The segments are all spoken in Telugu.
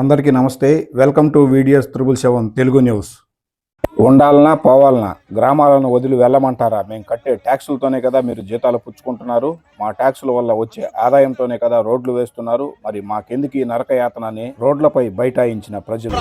అందరికీ నమస్తే welcome to videos triple seven Telugu news ఉండాలనా పోవాలనా గ్రామాలను వదిలి వెళ్ళమంటారా మేము కట్టే ట్యాక్సులతోనే కదా మీరు జీతాలు పుచ్చుకుంటున్నారు మా ట్యాక్సుల వల్ల వచ్చే ఆదాయంతోనే కదా రోడ్లు వేస్తున్నారు మరి మాకెందుకు ఈ నరకయాతనని రోడ్లపై బైఠాయించిన ప్రజలు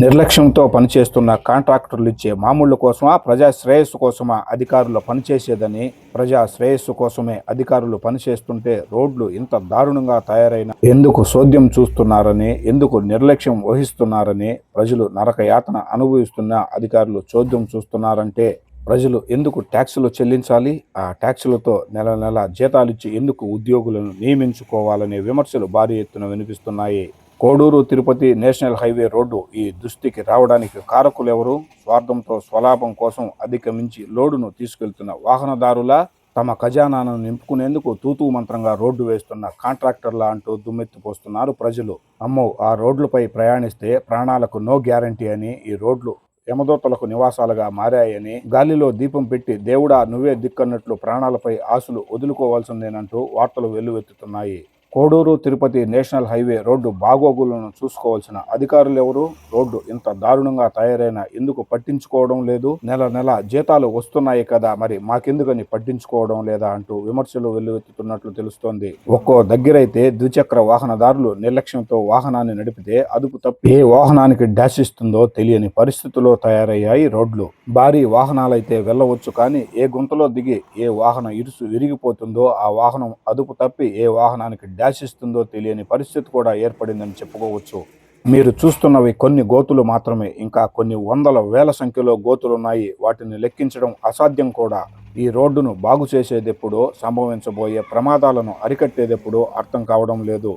నిర్లక్ష్యంతో పనిచేస్తున్న కాంట్రాక్టర్లు ఇచ్చే మామూళ్ళ కోసమా ప్రజా శ్రేయస్సు కోసమా అధికారులు పనిచేసేదని ప్రజా శ్రేయస్సు కోసమే అధికారులు పనిచేస్తుంటే రోడ్లు ఇంత దారుణంగా తయారైన ఎందుకు సోద్యం చూస్తున్నారని ఎందుకు నిర్లక్ష్యం వహిస్తున్నారని ప్రజలు నరకయాతన అనుభవిస్తున్న అధికారులు చోద్యం చూస్తున్నారంటే ప్రజలు ఎందుకు ట్యాక్సులు చెల్లించాలి? ఆ ట్యాక్సులతో నెల నెల జీతాలిచ్చి ఎందుకు ఉద్యోగులను నియమించుకోవాలనే విమర్శలు భారీ ఎత్తున వినిపిస్తున్నాయి. Koduru Tirupati national highway road ఈ దుస్థితికి రావడానికి కారకులెవరు స్వార్థంతో స్వలాభం కోసం అధిగమించి లోడును తీసుకెళ్తున్న వాహనదారుల తమ ఖజానాను నింపుకునేందుకు తూతూ మంత్రంగా రోడ్డు వేస్తున్న కాంట్రాక్టర్ల అంటూ దుమ్మెత్తిపోస్తున్నారు ప్రజలు. అమ్మో ఆ రోడ్లపై ప్రయాణిస్తే ప్రాణాలకు నో గ్యారంటీ అని ఈ రోడ్లు యమదోతలకు నివాసాలుగా మారాయని గాలిలో దీపం పెట్టి దేవుడా నువ్వే దిక్కన్నట్లు ప్రాణాలపై ఆశలు వదులుకోవాల్సిందేనంటూ వార్తలు వెల్లువెత్తుతున్నాయి. Koduru Tirupati national highway road బాగోగులను చూసుకోవాల్సిన అధికారులు ఎవరు? రోడ్డు ఇంత దారుణంగా తయారైన ఎందుకు పట్టించుకోవడం లేదు? నెల నెల జీతాలు వస్తున్నాయి కదా మరి మాకెందుకని పట్టించుకోవడం లేదా అంటూ విమర్శలు వెల్లువెత్తుతున్నట్లు తెలుస్తోంది. ఒక్కో దగ్గరైతే ద్విచక్ర వాహనదారులు నిర్లక్ష్యంతో వాహనాన్ని నడిపితే అదుపు తప్పి ఏ వాహనానికి డాష్ ఇస్తుందో తెలియని పరిస్థితుల్లో తయారయ్యాయి రోడ్లు. భారీ వాహనాలైతే వెళ్ళవచ్చు కానీ ఏ గుంతలో దిగి ఏ వాహనం ఇరుసు విరిగిపోతుందో ఆ వాహనం అదుపు తప్పి ఏ వాహనానికి డాష్ ఇస్తుందో తెలియని పరిస్థితి కూడా ఏర్పడిందని చెప్పుకోవచ్చు. మీరు చూస్తున్నవి కొన్ని గోతులు మాత్రమే ఇంకా కొన్ని వందల వేల సంఖ్యలో గోతులున్నాయి. వాటిని లెక్కించడం అసాధ్యం కూడా. ఈ రోడ్డును బాగు చేసేదెప్పుడో సంభవించబోయే ప్రమాదాలను అరికట్టేదెప్పుడో అర్థం కావడం లేదు.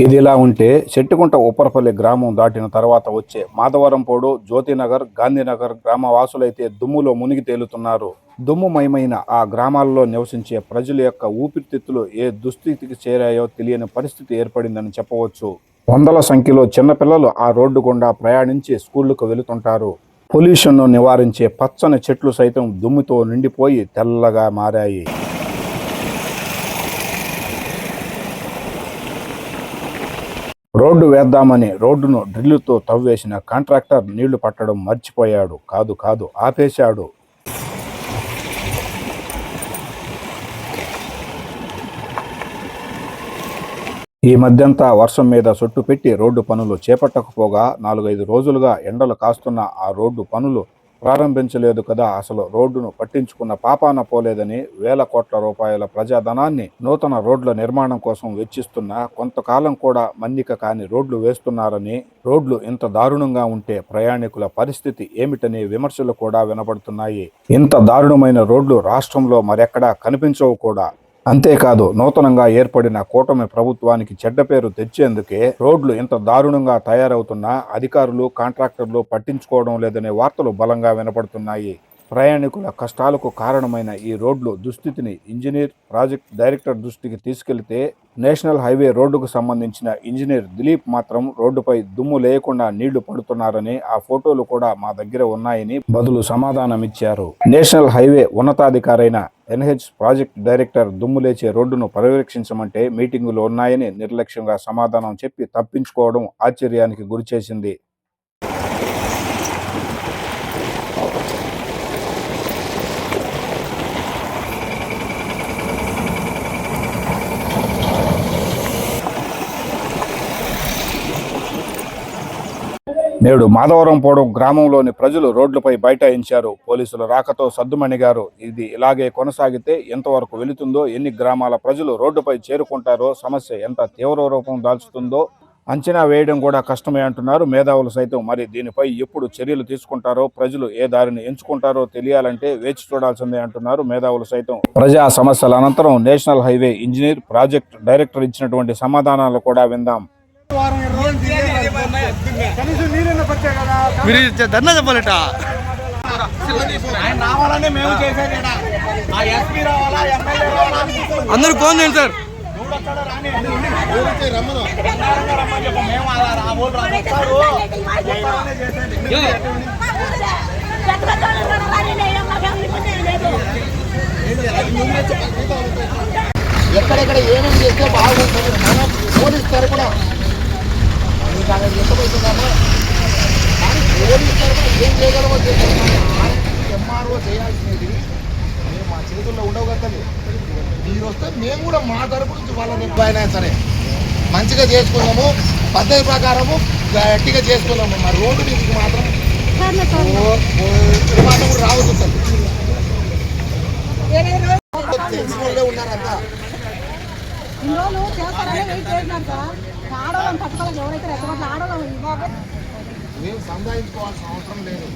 ఇది ఇలా ఉంటే చెట్టుకుంట ఉప్పరపల్లి గ్రామం దాటిన తర్వాత వచ్చే మాధవరంపోడు జ్యోతినగర్ గాంధీనగర్ గ్రామ వాసులైతే దుమ్ములో మునిగి తేలుతున్నారు. దుమ్ముమయమైన ఆ గ్రామాల్లో నివసించే ప్రజల యొక్క ఊపిరితిత్తులు ఏ దుస్థితికి చేరాయో తెలియని పరిస్థితి ఏర్పడిందని చెప్పవచ్చు. వందల సంఖ్యలో చిన్నపిల్లలు ఆ రోడ్డు గుండా ప్రయాణించి స్కూళ్ళకు వెళుతుంటారు. పొల్యూషన్ను నివారించే పచ్చని చెట్లు సైతం దుమ్ముతో నిండిపోయి తెల్లగా మారాయి. రోడ్డు వేద్దామని రోడ్డును డ్రిల్లుతో తవ్వేసిన కాంట్రాక్టర్ నీళ్ళు పట్టడం మర్చిపోయాడు. కాదు కాదు ఆపేశాడు. ఈ మధ్యంతా వర్షం మీద సొట్టు పెట్టి రోడ్డు పనులు చేపట్టకపోగా నాలుగైదు రోజులుగా ఎండలు కాస్తున్న ఆ రోడ్డు పనులు ప్రారంభించలేదు కదా అసలు రోడ్డును పట్టించుకున్న పాపాన పోలేదని వేల కోట్ల రూపాయల ప్రజాధనాన్ని నూతన రోడ్ల నిర్మాణం కోసం వెచ్చిస్తున్న కొంతకాలం కూడా మన్నిక కాని రోడ్లు వేస్తున్నారని రోడ్లు ఇంత దారుణంగా ఉంటే ప్రయాణికుల పరిస్థితి ఏమిటనే విమర్శలు కూడా వినపడుతున్నాయి ఇంత దారుణమైన రోడ్లు రాష్ట్రంలో మరెక్కడా కనిపించవు కూడా. అంతేకాదు నూతనంగా ఏర్పడిన కూటమి ప్రభుత్వానికి చెడ్డ పేరు తెచ్చేందుకే రోడ్లు ఇంత దారుణంగా తయారవుతున్నా అధికారులు కాంట్రాక్టర్లు పట్టించుకోవడం లేదనే వార్తలు బలంగా వినపడుతున్నాయి. ప్రయాణికుల కష్టాలకు కారణమైన ఈ రోడ్లు దుస్థితిని ఇంజనీర్ ప్రాజెక్ట్ డైరెక్టర్ దృష్టికి తీసుకెళ్తే నేషనల్ హైవే రోడ్డుకు సంబంధించిన ఇంజనీర్ దిలీప్ మాత్రం రోడ్డుపై దుమ్ము లేకుండా నీళ్ళు పడుతున్నారని ఆ ఫోటోలు కూడా మా దగ్గర ఉన్నాయని బదులు సమాధానమిచ్చారు. నేషనల్ హైవే ఉన్నతాధికారైన ఎన్హెచ్ ప్రాజెక్ట్ డైరెక్టర్ దుమ్ము లేచే రోడ్డును పర్యవేక్షించమంటే మీటింగులు ఉన్నాయని నిర్లక్ష్యంగా సమాధానం చెప్పి తప్పించుకోవడం ఆశ్చర్యానికి గురిచేసింది. నేడు మాధవరంపోవడం గ్రామంలోని ప్రజలు రోడ్లపై బైఠాయించారు. పోలీసుల రాకతో సద్దుమణిగారు ఇది ఇలాగే కొనసాగితే ఎంతవరకు వెళుతుందో ఎన్ని గ్రామాల ప్రజలు రోడ్డుపై చేరుకుంటారో సమస్య ఎంత తీవ్ర రూపం దాల్చుతుందో అంచనా వేయడం కూడా కష్టమే అంటున్నారు. మేధావులు సైతం మరి దీనిపై ఎప్పుడు చర్యలు తీసుకుంటారో ప్రజలు ఏ దారిని ఎంచుకుంటారో తెలియాలంటే వేచి చూడాల్సిందే అంటున్నారు మేధావులు సైతం. ప్రజా సమస్యల అనంతరం national highway engineer project director ఇచ్చినటువంటి సమాధానాలు కూడా విందాం. మీరు ధర్నా చెప్పాలట. ఆయన రావాలని మేము చేసేది ఈడ. ఆ ఎస్పీ రావాలా ఎమ్మెల్యే రావాలా అందరూ ఫోన్ చేయండి సార్. ఎక్కడెక్కడ ఏమేమి చేస్తే బాగుంటుంది? మనం పోలీస్ తరపున మీకు అక్కడ చెప్పబోతున్నాము కానీ ఏం చేయగలమో ఎంఆర్ఓ చేయాల్సినది మేము మా చేతుల్లో ఉండవు కదా మీరు వస్తే మేము కూడా మా తరపు నుంచి వాళ్ళని ఎప్పుడైనా సరే మంచిగా చేసుకున్నాము పద్ధతి ప్రకారము గట్టిగా చేసుకున్నాము మా రోడ్డు నుంచి మాత్రం ఓ- కూడా రావద్దు తల్లి. తెలిసిన వాళ్ళే ఉన్నారంతా ఆడవాళ్ళని పట్టుకోవాలి ఎవరైతే రెచ్చగొట్ల ఇవ్వాలి. మేము సంపాదించుకోవాల్సిన అవసరం లేదు.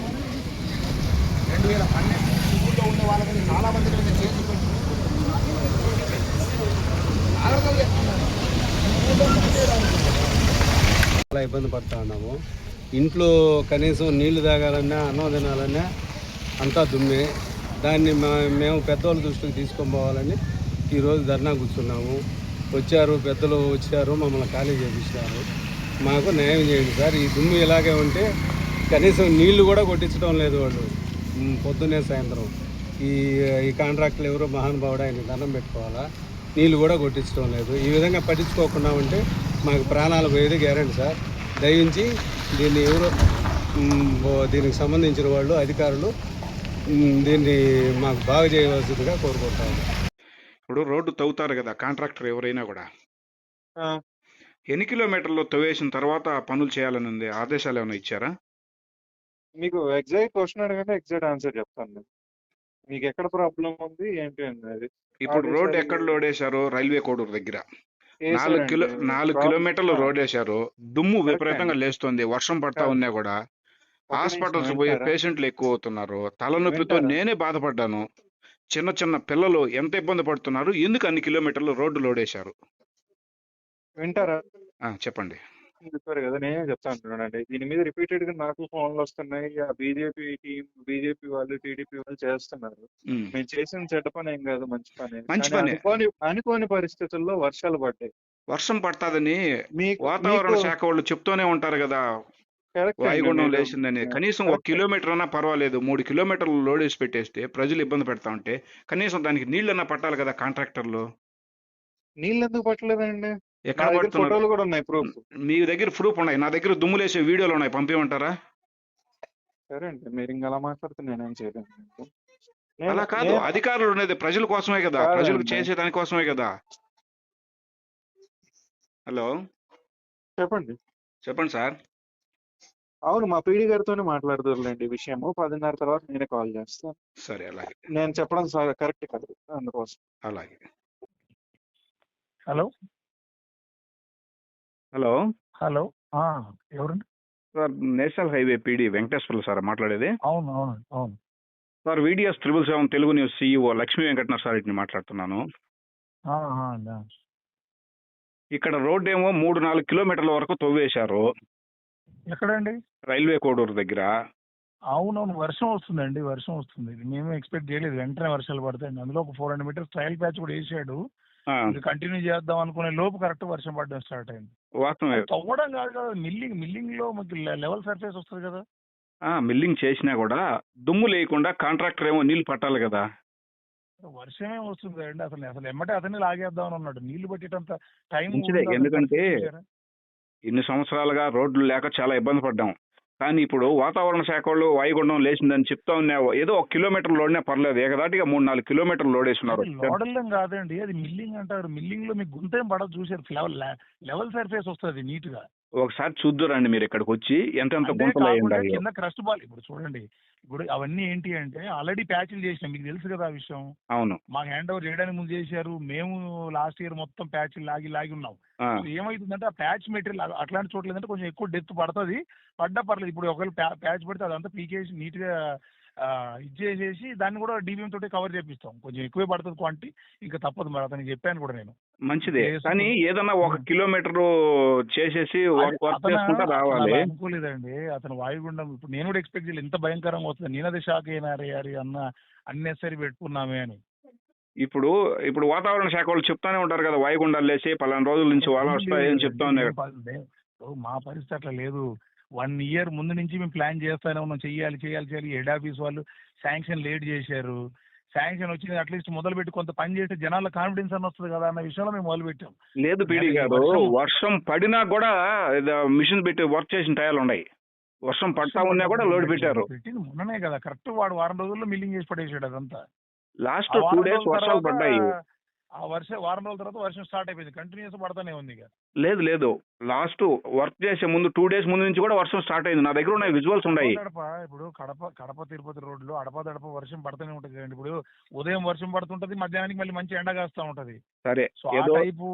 రెండు వేల పన్నెండు స్కూల్లో ఉండే వాళ్ళకి చాలా మంది చేసి. చాలా ఇబ్బంది పడుతూ ఉన్నాము. ఇంట్లో కనీసం నీళ్ళు తాగాలన్నా అన్నం తినాలన్నా అంతా దుమ్మే. దాన్ని మా- మేము పెద్దోళ్ళ దృష్టికి తీసుకొని పోవాలని ఈరోజు ధర్నా కూర్చున్నాము. వచ్చారు పెద్దలు వచ్చారు మమ్మల్ని ఖాళీ చేపించారు మాకు న్యాయం చేయండి సార్. ఈ దుమ్ము ఇలాగే ఉంటే కనీసం నీళ్ళు కూడా కొట్టించడం లేదు వాళ్ళు. పొద్దున్నే సాయంత్రం. ఈ ఈ కాంట్రాక్టులు ఎవరో మహానుభావుడు ఆయన దండం పెట్టుకోవాలా? నీళ్ళు కూడా కొట్టించడం లేదు. ఈ విధంగా పట్టించుకోకుండా ఉంటే మాకు ప్రాణాలు పోయేది గ్యారంటీ సార్. దయించి దీన్ని ఎవరో దీనికి సంబంధించిన వాళ్ళు అధికారులు దీన్ని మాకు బాగా చేయవలసిందిగా కోరుకుంటాము. ఇప్పుడు రోడ్డు తవ్వుతారు కదా కాంట్రాక్టర్ ఎవరైనా కూడా. ఎన్ని కిలోమీటర్లు తవ్వేసిన తర్వాత పనులు చేయాలని ఉంది ఆదేశాలు ఏమైనా ఇచ్చారా? మీకు ఎగ్జాక్ట్ క్వశ్చన్ అడగండి ఎగ్జాక్ట్ ఆన్సర్ చెప్తాను మీకు ఎక్కడ ప్రాబ్లం ఉంది ఏంటి అనేది. ఇప్పుడు రోడ్ ఎక్కడ లోడ్ వేశారు రైల్వే కోడూరు దగ్గర. నాలుగు కిలో? నాలుగు కిలోమీటర్లు రోడ్ వేశారు దుమ్ము విపరీతంగా. లేస్తుంది వర్షం పడతా. ఉన్నా కూడా. హాస్పిటల్స్ పోయే? పేషెంట్లు ఎక్కువ అవుతున్నారు. తలనొప్పితో? నేనే బాధపడ్డాను. చిన్న చిన్న పిల్లలు ఎంత ఇబ్బంది పడుతున్నారు? ఎందుకు అన్ని కిలోమీటర్లు రోడ్డు లోడ్ వేశారు వింటారా చెప్పండి. చెప్పారు కదా నేనే చెప్తా అంటున్నానండి. దీని మీద రిపీటెడ్గా నాకు ఫోన్లు వస్తున్నాయి. ఆ బీజేపీ టీం బీజేపీ వాళ్ళు టీడీపీ వాళ్ళు చేస్తున్నారు. మేము చేసిన చెడ్డ పని ఏం కాదు మంచి పని. మంచి పనే. అనుకోని అనుకోని పరిస్థితుల్లో వర్షాలు పడ్డాయి. వర్షం పడతాదని వాతావరణ శాఖ వాళ్ళు చెప్తూనే ఉంటారు కదా. వాయుగుండం లేచిందని. కనీసం ఒక. కిలోమీటర్ అన్నా పర్వాలేదు. మూడు కిలోమీటర్లు లోడ్ వేసి పెట్టేస్తే ప్రజలు ఇబ్బంది పెడతా ఉంటే కనీసం దానికి నీళ్ళన్నా పట్టాలి కదా కాంట్రాక్టర్లు? నీళ్ళు ఎందుకు పట్టలేదండి? ఎక్కడ ఫోటోలు కూడా ఉన్నాయి ప్రూఫ్ మీ దగ్గర ప్రూఫ్ ఉన్నాయి. నా దగ్గర దుమ్ములేసే వీడియోలు ఉన్నాయి. పంపించమంటారా సరే అండి. మీరు ఇంకా అలా మాట్లాడితే నేనేం చేయలేను. అలా కాదు. అధికారులు ఉండేది ప్రజల కోసమే కదా. ప్రజలకు చేసే దానికోసమే కదా. హలో? చెప్పండి. చెప్పండి సార్. అవును మా పీడి గారితోనే మాట్లాడుతుర్లేండి విషయము. పదిన్నర తర్వాత నేనే కాల్ చేస్తాను సరే అలాగే. నేను చెప్పడం స- కరెక్ట్ కాదు అందుకోసం. అలాగే. హలో. హలో. హలో. ఆ, ఎవరండి? Sir national highway PD Venkateswarlu sir మాట్లాడేది? అవును అవును అవును. Sir videos triple seven Telugu news CEO Lakshmi Venkata నరసారెడ్డిని మాట్లాడుతున్నాను. ఆ, ఆ, ఆ. ఇక్కడ రోడ్ ఏమో మూడు నాలుగు కిలోమీటర్ల వరకు తవ్వేశారు. ఎక్కడండి? రైల్వే కోడూరు దగ్గర. అవునవును వర్షం వస్తుందండి వర్షం వస్తుంది. మేము ఎక్స్పెక్ట్ చేయలేదు. వెంటనే వర్షాలు పడతాయండి. అందులో ఒక four hundred metres trial patch కూడా వేసాడు. కంటిన్యూ చేద్దాం అనుకునే లోపు కరెక్ట్ వర్షం పడడం స్టార్ట్ అయింది. తవ్వడం కాదు కదా మిల్లింగ్ మిల్లింగ్లో మీకు లెవెల్ సర్ఫేస్ వస్తుంది కదా. మిల్లింగ్ చేసినా కూడా దుమ్ము లేకుండా కాంట్రాక్టర్ ఏమో నీళ్ళు పట్టాలి కదా. వర్షమే వస్తుంది కదండి. అసలు అసలు ఎమ్మటే అతన్ని లాగేద్దాం అని ఉన్నాడు నీళ్ళు పట్టేటంత టైం ఎందుకంటే ఇన్ని సంవత్సరాలుగా రోడ్లు లేక చాలా ఇబ్బంది పడ్డాం. కానీ ఇప్పుడు వాతావరణ శాఖ వాళ్ళు వాయుగుండం లేచిందని చెప్తా ఉన్నా ఏదో ఒక కిలోమీటర్ లోడ్నే పర్లేదు. ఏకదాటిగా మూడు నాలుగు కిలోమీటర్లు లోడ్ వేస్తున్నారు లోడల్లం కాదండి. అది మిల్లింగ్ అంటారు. మిల్లింగ్లో మీకు గుంతేం పడదు చూసారు లెవెల్ లెవెల్ సర్ఫేస్ వస్తుంది నీట్గా ఒకసారి చూద్దురండి మీరు ఇక్కడికి వచ్చి ఎంతెంత అంతే గుంతలు అయి కాకుండా ఉండాలి కింద క్రస్ట్ బాల్ ఇప్పుడు చూడండి ఇప్పుడు అవన్నీ ఏంటి అంటే ఆల్రెడీ ప్యాచ్లు చేసినాం మీకు తెలుసు కదా ఆ విషయం. అవును. మాకు హ్యాండ్ ఓవర్ చేయడానికి ముందు చేశారు మేము లాస్ట్ ఇయర్ మొత్తం ప్యాచ్ లాగి లాగి ఉన్నాం. ఏమైతుందంటే ఆ ప్యాచ్ మెటీరియల్ అట్లాంటి చోట్ల ఏంటంటే కొంచెం ఎక్కువ డెత్ పడుతుంది పడ్డా పర్లేదు. ఇప్పుడు ఒకవేళ ప్యాచ్ పడితే అదంతా పీకేసి నీట్గా ఆ, ఇచ్చేసేసి దాన్ని కూడా డీబీఎం తోటి కవర్ చేపిస్తాం. కొంచెం ఎక్కువే పడుతుంది క్వాంటిటీ ఇంకా తప్పదు మరి. అతనికి చెప్పాను కూడా నేను. మంచిదే. కానీ ఏదన్నా ఒక కిలోమీటర్ చేసేసి రావాలి. అనుకోలేదండి. అతను వాయుగుండం ఇప్పుడు నేను కూడా ఎక్స్పెక్ట్ చేయలేదు. ఇంత భయంకరంగా వస్తుంది. నేను అదే షాక్ అయినా అరే అరే అన్న అన్నెసరి పెట్టుకున్నామే అని. ఇప్పుడు ఇప్పుడు వాతావరణ శాఖ వాళ్ళు చెప్తానే ఉంటారు కదా వాయుగుండాలు లేచి పలానా రోజుల నుంచి వాళ్ళ వస్తాయి అని చెప్తా ఉన్నారు ఓ, మా పరిస్థితి అట్లా లేదు. వన్ ఇయర్ ముందు నుంచి మేము ప్లాన్ చేస్తానే ఉన్నాం. చెయ్యాలి చేయాలి చేయాలి హెడ్ ఆఫీస్ వాళ్ళు శాంక్షన్ లేట్ చేశారు. శాంక్షన్ వచ్చింది అట్లీస్ట్ మొదలు పెట్టి కొంత పని చేస్తే జనాల కాన్ఫిడెన్స్ అని వస్తుంది కదా అన్న విషయంలో మేము మొదలు పెట్టాం. లేదు పీడి గారు వర్షం- పడినా కూడా మిషన్ పెట్టి వర్క్ చేసిన టయాలు ఉన్నాయి. వర్షం పడతా ఉన్నా కూడా లోడ్ పెట్టారు. పెట్టింది మొన్ననే కదా. కరెక్ట్ వాడు వారం రోజుల్లో మిల్లింగ్ చేసి పడేసాడు అదంతా. లాస్ట్ టూ డేస్ వర్షాలు పడ్డాయి. ఆ వర్ష వారం రోజుల తర్వాత వర్షం స్టార్ట్ అయిపోయింది. కంటిన్యూస్ పడతానే ఉంది ఇక. లేదు లేదు. లాస్ట్ వర్క్ చేసే ముందు టూ డేస్ ముందు నుంచి కూడా వర్షం స్టార్ట్ అయింది. నా దగ్గర ఉన్నాయి విజువల్స్ ఉన్నాయి. కడప ఇప్పుడు కడప కడప తిరుపతి రోడ్లు అడప దడప వర్షం పడుతూనే ఉంటుంది కదండి. ఇప్పుడు ఉదయం వర్షం పడుతుంటది మధ్యాహ్నానికి మళ్ళీ మంచి ఎండ కాస్తా ఉంటది. సరే సో ఆ ఏదో టైపు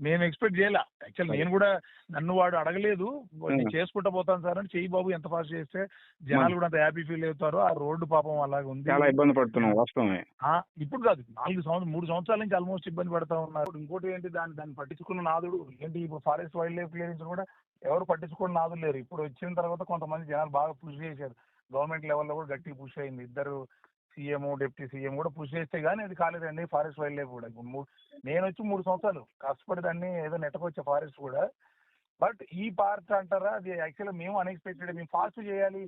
మేము ఎక్స్పెక్ట్ చేయలే. యాక్చువల్ నేను కూడా నన్ను వాడు అడగలేదు. నేను చేసుకుంటా పోతాను సార్ అని చెయ్యి బాబు ఎంత ఫాస్ట్ చేస్తే జనాలు కూడా అంత హ్యాపీ ఫీల్ అవుతారు. ఆ రోడ్డు పాపం అలాగ ఉంది. చాలా ఇబ్బంది పడుతున్నాం వాస్తవమే. ఇప్పుడు కాదు. నాలుగు సంవత్సరం మూడు సంవత్సరాల నుంచి ఆల్మోస్ట్ ఇబ్బంది పడతా ఉన్నారు. ఇంకోటి ఏంటి? దాన్ని దాన్ని పట్టించుకున్న నాదుడు ఏంటి? ఇప్పుడు ఫారెస్ట్ వైల్డ్ లైఫ్ క్లియరెన్స్ కూడా ఎవరు పట్టించుకున్న నాదులు లేరు. ఇప్పుడు వచ్చిన తర్వాత కొంతమంది జనాలు బాగా పుష్ చేశారు. గవర్నమెంట్ లెవెల్లో కూడా గట్టిగా పుష్ అయింది. ఇద్దరు సీఎం డిప్యూటీ సీఎం కూడా పుష్ చేస్తే గానీ అది కాలేదండి ఫారెస్ట్ వైల్డ్ లైఫ్ కూడా. ఇప్పుడు నేను వచ్చి మూడు సంవత్సరాలు కష్టపడి దాన్ని ఏదో నెట్టకొచ్చే ఫారెస్ట్ కూడా. బట్ ఈ పార్ట్ అంటారా అది యాక్చువల్గా మేము అన్ఎక్స్పెక్టెడ్ మేము ఫాస్ట్ చేయాలి.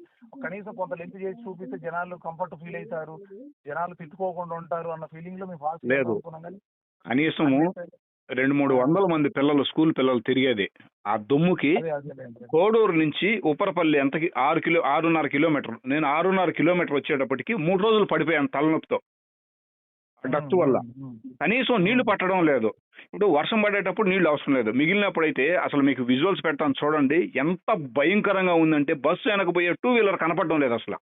కనీసం కొంత లెంత్ చేసి చూపిస్తే జనాలు కంఫర్ట్ ఫీల్ అవుతారు. జనాలు తిట్టుకోకుండా ఉంటారు అన్న ఫీలింగ్లో మేము ఫాస్ట్ లేదు. కానీ కనీసము రెండు మూడు వందల మంది పిల్లలు స్కూల్ పిల్లలు తిరిగేది. ఆ దుమ్ముకి. కోడూరు నుంచి ఉప్పరపల్లి ఎంతకి ఆరు కిలో ఆరున్నర కిలోమీటర్ నేను ఆరున్నర కిలోమీటర్ వచ్చేటప్పటికి మూడు రోజులు పడిపోయాను తలనొప్పితో. డస్ట్ వల్ల. కనీసం నీళ్ళు పట్టడం లేదు. ఇప్పుడు వర్షం పడేటప్పుడు నీళ్ళు అవసరం లేదు. మిగిలినప్పుడైతే అసలు మీకు విజువల్స్ పెడతాను చూడండి. ఎంత భయంకరంగా ఉందంటే బస్సు వెనకపోయే టూ వీలర్ కనపడడం లేదు అసలు.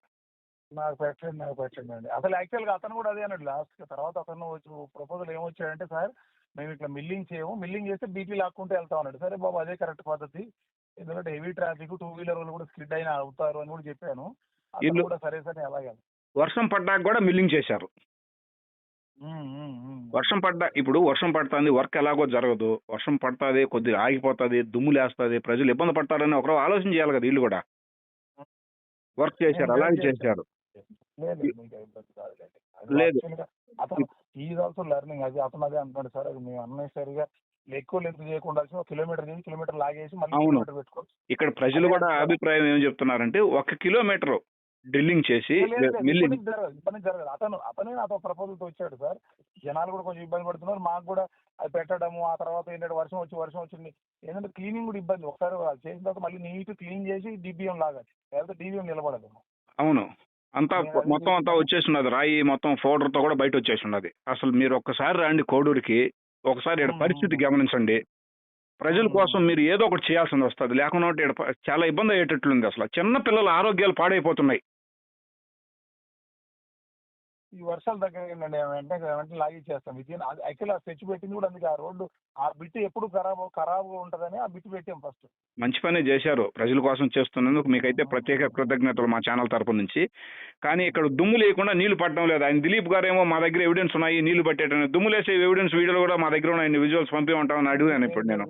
నాకు పెట్టండి నాకు పెట్టండి అండి. అసలు యాక్చువల్గా అతను కూడా అదే అన్నాడు. లాస్ట్ తర్వాత అతను వచ్చి ప్రపోజల్ ఏమొచ్చాడంటే సార్ మేము ఇట్లా మిల్లింగ్ చేయము. మిల్లింగ్ చేస్తే బీపీ లాక్కుంటే వెళ్తాం అన్నాడు సరే బాబు అదే కరెక్ట్ పద్ధతి. ఎందుకంటే హెవీ ట్రాఫిక్ టూ వీలర్ వాళ్ళు కూడా స్కిడ్ అయినా అవుతారు అని కూడా చెప్పాను. కూడా సరే సరే అలాగే వర్షం పడ్డాక కూడా మిల్లింగ్ చేశారు. వర్షం పడ్డా ఇప్పుడు వర్షం పడుతుంది వర్క్ ఎలాగో జరగదు. వర్షం పడుతుంది కొద్దిగా ఆగిపోతుంది దుమ్ము లేస్తుంది ప్రజలు ఇబ్బంది పడతారని ఒకరు ఆలోచన చేయాలి కదా వీళ్ళు కూడా. వర్క్ చేశారు అలాగే చేశారు. లేదు, మీకు ఇబ్బంది లేదు. అతను ఈజ్ ఆల్సో లెర్నింగ్ అది అతను అదే అంటున్నాడు సార్ అది మేము అన్నెసరిగా ఎక్కువ లెంత్ చేయకుండా కిలోమీటర్ చేసి కిలోమీటర్ లాగేసి మళ్ళీ. కిలోమీటర్ పెట్టుకోవచ్చు. ఇక్కడ ప్రజలు కూడా అభిప్రాయం ఏం చెప్తున్నారంటే ఒక కిలోమీటర్ డ్రిల్లింగ్ చేసి మిల్లింగ్ నుంచి జరగదు అతను అతనే నాతో ప్రపోజల్తో వచ్చాడు సార్. జనాలు కూడా కొంచెం ఇబ్బంది పడుతున్నారు. మాకు కూడా అది పెట్టడము ఆ తర్వాత ఏంటంటే వర్షం వచ్చి వర్షం వచ్చింది. ఏంటంటే క్లీనింగ్ కూడా ఇబ్బంది. ఒకసారి చేసిన తర్వాత మళ్ళీ నీట్ క్లీన్ చేసి డిబిఎం లాగాలి. లేకపోతే డిబిఎం నిలబడదు. అవును. అంతా మొత్తం అంతా వచ్చేసి ఉన్నది రాయి మొత్తం ఫోల్డర్తో కూడా బయట వచ్చేసి ఉన్నది అసలు మీరు ఒక్కసారి రండి కోడూరుకి ఒకసారి ఇక్కడ. పరిస్థితి గమనించండి. ప్రజల. కోసం మీరు ఏదో ఒకటి చేయాల్సింది వస్తుంది. లేకుండా చాలా ఇబ్బంది అయ్యేటట్లుంది అసలు. చిన్న పిల్లల ఆరోగ్యాలు పాడైపోతున్నాయి. ఈ వర్షాలు దగ్గర వెంటనే వెంటనే లాగిచ్చేస్తాం ఇది యాక్చువల్లీ ఆ స్కెచ్ పెట్టింది కూడా అందుకే ఆ రోడ్డు ఆ బిట్ ఎప్పుడు ఖరాబ్ ఖరాబ్ ఉంటదని ఆ బిట్ పెట్టాం ఫస్ట్ మంచి పనే చేశారు ప్రజల కోసం చేస్తున్నందుకు మీకైతే ప్రత్యేక కృతజ్ఞతలు మా ఛానల్ తరపు నుంచి. కానీ ఇక్కడ దుమ్ము లేకుండా నీళ్ళు పట్టడం లేదు. ఆయన దిలీప్ గారేమో మా దగ్గర ఎవిడెన్స్ ఉన్నాయి నీళ్ళు పట్టేటని దుమ్ము లేసే ఎవిడెన్స్ వీడియోలు కూడా మా దగ్గర ఉన్నాయి. విజువల్స్ పంపించమంటామని అడిగాను ఇప్పుడు నేను.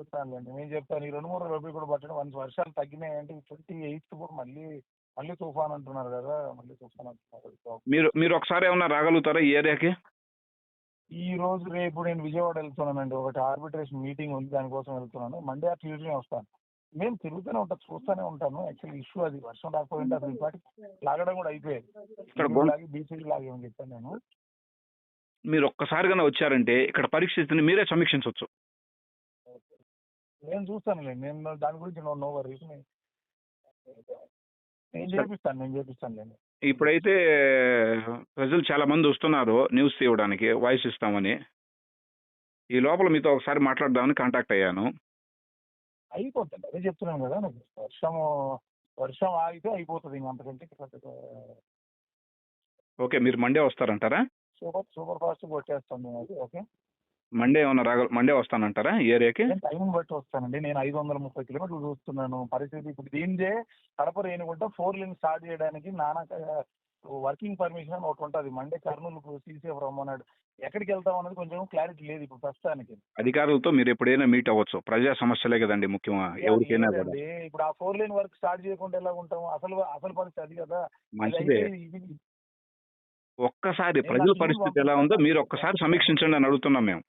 నేను చెప్తాను. ఈ రెండు మూడు రోజులు కూడా పట్టడం వన్స్ వర్షాలు తగ్గినాయంటే ట్వంటీ ఎయిత్ కూడా మళ్ళీ మళ్ళీ తుఫాన్ అంటున్నారు కదా మళ్ళీ తుఫాన్ అంటున్నారు మీరు మీరు ఒకసారి ఏమన్నా రాగలుగుతారా ఈ ఏరియాకి? ఈ రోజు రేపు నేను విజయవాడ వెళ్తున్నానండి. ఒకటి ఆర్బిట్రేషన్ మీటింగ్ ఉంది దానికోసం వెళ్తున్నాను. మండే ఆ ట్యూస్డే వస్తాను. మేము తిరుగుతూనే ఉంటాం చూస్తూనే ఉంటాను యాక్చువల్లీ ఇష్యూ అది వర్షం రాకపోయింటే అసలు ఇప్పటి లాగడం కూడా అయిపోయేది. ఇక్కడ గొం- లాగి లాగేమని చెప్పాను నేను. మీరు ఒక్కసారిగా వచ్చారంటే ఇక్కడ పరిస్థితిని మీరే సమీక్షించవచ్చు. నేను చూస్తానులేండి నేను దాని గురించి నో నో వరీస్ నేను చేపిస్తాను నేను చేపిస్తానులేండి ఇప్పుడైతే ప్రజలు చాలా మంది వస్తున్నారు న్యూస్ తీయడానికి వాయిస్ ఇస్తామని. ఈ లోపల మీతో ఒకసారి మాట్లాడదామని కాంటాక్ట్ అయ్యాను. అయిపోతుంది అదే చెప్తున్నాను కదా నాకు. వర్షము వర్షం ఆగితే అయిపోతుంది ఇంక అంతకంటే పెద్దగా ఓకే మీరు మండే వస్తారంటారా? సూపర్ సూపర్ ఫాస్ట్ కొట్టేస్తాను నేను అది ఓకే? మండే ఏమన్నా రాగ మండే వస్తానంటారా ఈ ఏరియాకి? నేను టైం బట్టి వస్తానండి. నేను ఐదు వందల ముప్పై కిలోమీటర్లు చూస్తున్నాను. పరిస్థితి ఇప్పుడు దీనిదే Kadapa Renigunta four line start చేయడానికి నానా వర్కింగ్ పర్మిషన్ అని ఒకటి ఉంటుంది. మండే కర్నూలు సీసీఎఫ్ రమ్మన్నాడు. ఎక్కడికి వెళ్తాం అనేది కొంచెం క్లారిటీ లేదు ఇప్పుడు ప్రస్తుతానికి. అధికారులతో మీరు ఎప్పుడైనా మీట్ అవ్వచ్చు. ప్రజా సమస్యలే కదండి ముఖ్యంగా. ఎవరికైనా కూడా. లేదండి, ఇప్పుడు ఆ ఫోర్ లైన్ వర్క్ స్టార్ట్ చేయకుండా ఎలా ఉంటాం అసలు అసలు పరిస్థితి అది కదా. అది మంచిదే. అయితే ఇది- ఒక్కసారి ప్రజల పరిస్థితి ఎలా ఉందో మీరు ఒక్కసారి సమీక్షించండి అని అడుగుతున్నాం మేము.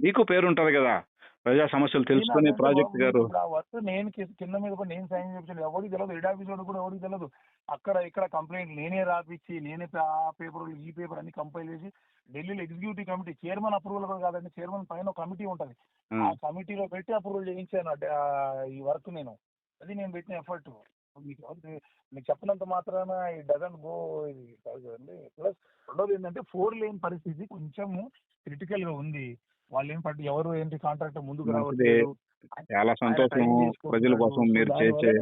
మీకు పేరు ఉంటది కదా. ప్రజా సమస్యలు తెలుసుకుని ప్రాజెక్ట్ గారు. వర్క్ నేను కింద మీద పడి నేను సైన్ చేయించాను ఎవరికి తెలియదు హెడ్ ఆఫీస్ వాడు కూడా ఎవరికి తెలియదు అక్కడ ఇక్కడ కంప్లైంట్ నేనే రాపిచ్చి నేనే ఆ పేపర్ ఈ పేపర్ అన్ని కంపైల్ చేసి ఢిల్లీలో ఎగ్జిక్యూటివ్ కమిటీ చైర్మన్ అప్రూవల్ కూడా కాదండి. చైర్మన్ పైన కమిటీ ఉంటుంది. ఆ కమిటీలో పెట్టి అప్రూవల్ చేయించాను. ఈ వర్క్ నేను. అది నేను పెట్టిన ఎఫర్ట్. మీకు మీకు చెప్పినంత మాత్రాన ఈ డజన్ గో ఇది కాదు కదండి. ప్లస్ రెండోది ఏంటంటే ఫోర్ లేన్ పరిస్థితి కొంచెం క్రిటికల్గా ఉంది. వాళ్ళు ఏం పట్టి ఎవరు ఏంటి కాంట్రాక్ట్ ముందుకు. రావట్లేదు. చాలా సంతోషం ప్రజల కోసం మీరు చేసే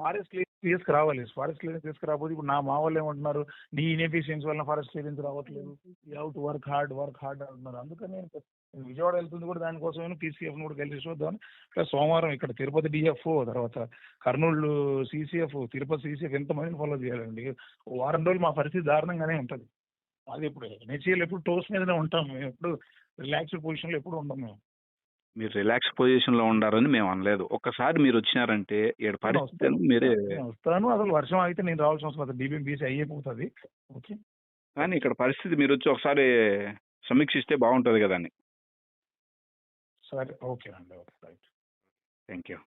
ఫారెస్ట్ క్లియరెన్స్ తీసుకురావాలి. ఫారెస్ట్ క్లియరెన్స్ తీసుకురాకపోతే ఇప్పుడు నా మా వాళ్ళు ఏమంటున్నారు నీ ఇన్ఎఫిషియన్స్ వల్ల ఫారెస్ట్ క్లియరెన్స్ రావట్లేదు. You have to work hard work hard అంటున్నారు. అందుకని విజయవాడ వెళ్తుంది కూడా దానికోసం పీసీఎఫ్ కూడా కలిసి చూద్దాం ప్లస్ సోమవారం ఇక్కడ తిరుపతి డిఎఫ్ తర్వాత కర్నూలు సీసీఎఫ్ తిరుపతి సీసీఎఫ్ ఎంతమందిని ఫాలో చేయాలండి? వారం రోజులు మా పరిస్థితి దారుణంగానే ఉంటుంది. అది ఇప్పుడు హెచ్ఏలు ఎప్పుడు టోస్ మీదనే ఉంటాం మేము ఎప్పుడు రిలాక్స్డ్ పొజిషన్లో ఎప్పుడు ఉండం మేము. మీరు రిలాక్స్ పొజిషన్లో ఉండారని మేము అనలేదు. ఒక్కసారి మీరు వచ్చినారంటే ఏడు పరిస్థితి మీరే వస్తాను. అసలు వర్షం అయితే నేను రావాల్సిన అవసరం లేదు. డిబిఎంబీసీ అయిపోతుంది. ఓకే. కానీ ఇక్కడ పరిస్థితి మీరు వచ్చి ఒకసారి సమీక్షిస్తే బాగుంటుంది కదండి సరే ఓకే అండి ఓకే రైట్ థ్యాంక్ యూ